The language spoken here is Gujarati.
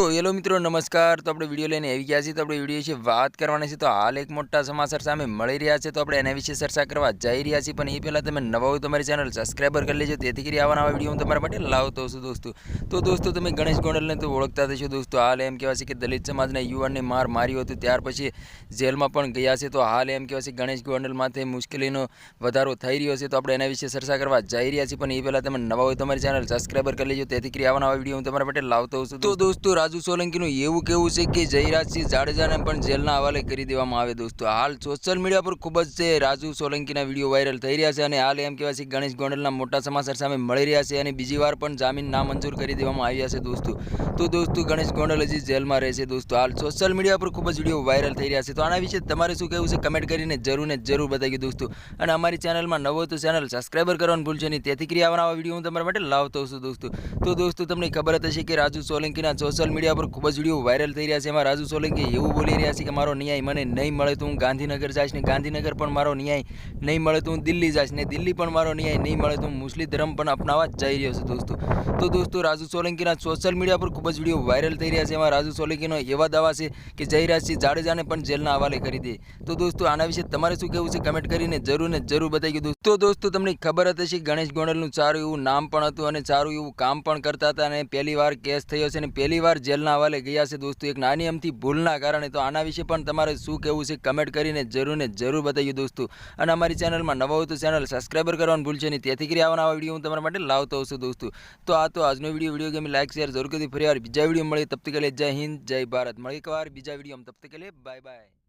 તો હેલો મિત્રો, નમસ્કાર. તો આપણે વીડિયો લઈને આવી ગયા છીએ. તો આપણે વીડિયો વિશે વાત કરવાની છે તો હાલ એક મોટા સમાચાર સામે મળી રહ્યા છે. તો આપણે એના વિશે ચર્ચા કરવા જઈ રહ્યા છીએ. પણ એ પહેલાં તમે નવા હોય તમારી ચેનલ સબસ્ક્રાઈબર કરી લેજો. તેથી કરી આવા નવા વીડિયો હું તમારા માટે લાવતો છું દોસ્તો. તો દોસ્તો, તમે ગણેશ ગોંડલને તો ઓળખતા થશો દોસ્તો. હાલ એમ કહેવાય છે કે દલિત સમાજના યુવાનને માર માર્યો હતો. ત્યાર પછી જેલમાં પણ ગયા છે. તો હાલ એમ કહેવાય ગણેશ ગોંડલ મુશ્કેલીનો વધારો થઈ રહ્યો છે. તો આપણે એના વિશે ચર્ચા કરવા જઈ રહ્યા છીએ. પણ એ પહેલાં તમે નવા હોય તમારી ચેનલ સબસ્ક્રાઈબર કરી લેજો. તેથી કરી આવા નવા વીડિયો હું તમારા માટે લાવતો છું તો દોસ્તો રાજુ સોલંકીનું એવું કેવું છે કે જયરાજસિંહ જાડેજાને પણ જેલના હવાલે કરી દેવામાં આવે દોસ્તો. હાલ સોશિયલ મીડિયા પર ખૂબ જ છે રાજુ સોલંકીના વીડિયો વાયરલ થઈ રહ્યા છે અને હાલ એમ કહેવાય છે ગણેશ ગોંડલના મોટા સમાચાર સામે મળી રહ્યા છે અને બીજી વાર પણ જામીન નામંજૂર કરી દેવામાં આવ્યા છે દોસ્તો. તો દોસ્તો ગણેશ ગોંડલ હજી જેલમાં રહે છે દોસ્તો. હાલ સોશિયલ મીડિયા પર ખૂબ જ વીડિયો વાયરલ થઈ રહ્યા છે. તો આના વિશે તમારે શું કહેવું છે કમેન્ટ કરીને જરૂર ને જરૂર બતાવી દોસ્તો. અને અમારી ચેનલમાં નવો તો ચેનલ સબસ્ક્રાઈબર કરવાનું ભૂલશે નહીં. તેથી કરી આવા વીડિયો હું તમારા માટે લાવતો છું દોસ્તો. તો દોસ્તો તમને ખબર જ હશે કે રાજુ સોલંકીના સોશિયલ મીડિયા પર ખૂબ જ વીડિયો વાયરલ થઈ રહ્યા છે. એમાં રાજુ સોલંકી એવું બોલી રહ્યા છે કે, મારો ન્યાય મને નહીં મળે તો હું ગાંધીનગર જઈશ ને ગાંધીનગર પણ મારો ન્યાય નહીં મળે તો હું દિલ્હી જઈશ ને દિલ્હી પણ મારો ન્યાય નહીં મળે તો હું મુસ્લિમ ધર્મ પણ અપનાવવા જઈ રહ્યો છું. દોસ્તો, તો દોસ્તો, રાજુ સોલંકીના સોશિયલ મીડિયા પર ખૂબ જ વીડિયો વાયરલ થઈ રહ્યા છે. એમાં રાજુ સોલંકીનો એવા દાવા છે કે જયરાજસિંહ જાડેજાને પણ જેલના હવાલે કરી દે. તો દોસ્તો, આના વિશે તમારે શું કહેવું છે? કમેન્ટ કરીને જરૂર ને જરૂર બતાવી દો. તો દોસ્તો, તમને ખબર હતી હશે ગણેશ ગોંડલનું સારું એવું નામ પણ હતું અને સારું એવું કામ પણ કરતા હતા અને પહેલી વાર કેસ થયો છે અને પહેલી વાર જેલના હવાલે ગયા છે દોસ્તો. એક નાની અમથી ભૂલના કારણે તો આના વિશે પણ તમારે શું કહેવું છે કમેન્ટ કરીને જરૂર ને જરૂર બતાવ્યું દોસ્તો. અને અમારી ચેનલમાં નવો હોય તો ચેનલ સબસ્ક્રાઈબર કરવાનું ભૂલશે નહીં. તેથી કરી આવા વીડિયો હું તમારા માટે લાવતો હોઉં છું દોસ્તો. તો આ તો આજનો વીડિયો. વીડિયો ગમે લાઈક, શેર જરૂર કરી ફરી વાર. બીજા વીડિયો મળે તબ લે જય હિન્દ, જય ભારત. મળી એક વાર બીજા વીડિયો તબ લે, બાય બાય.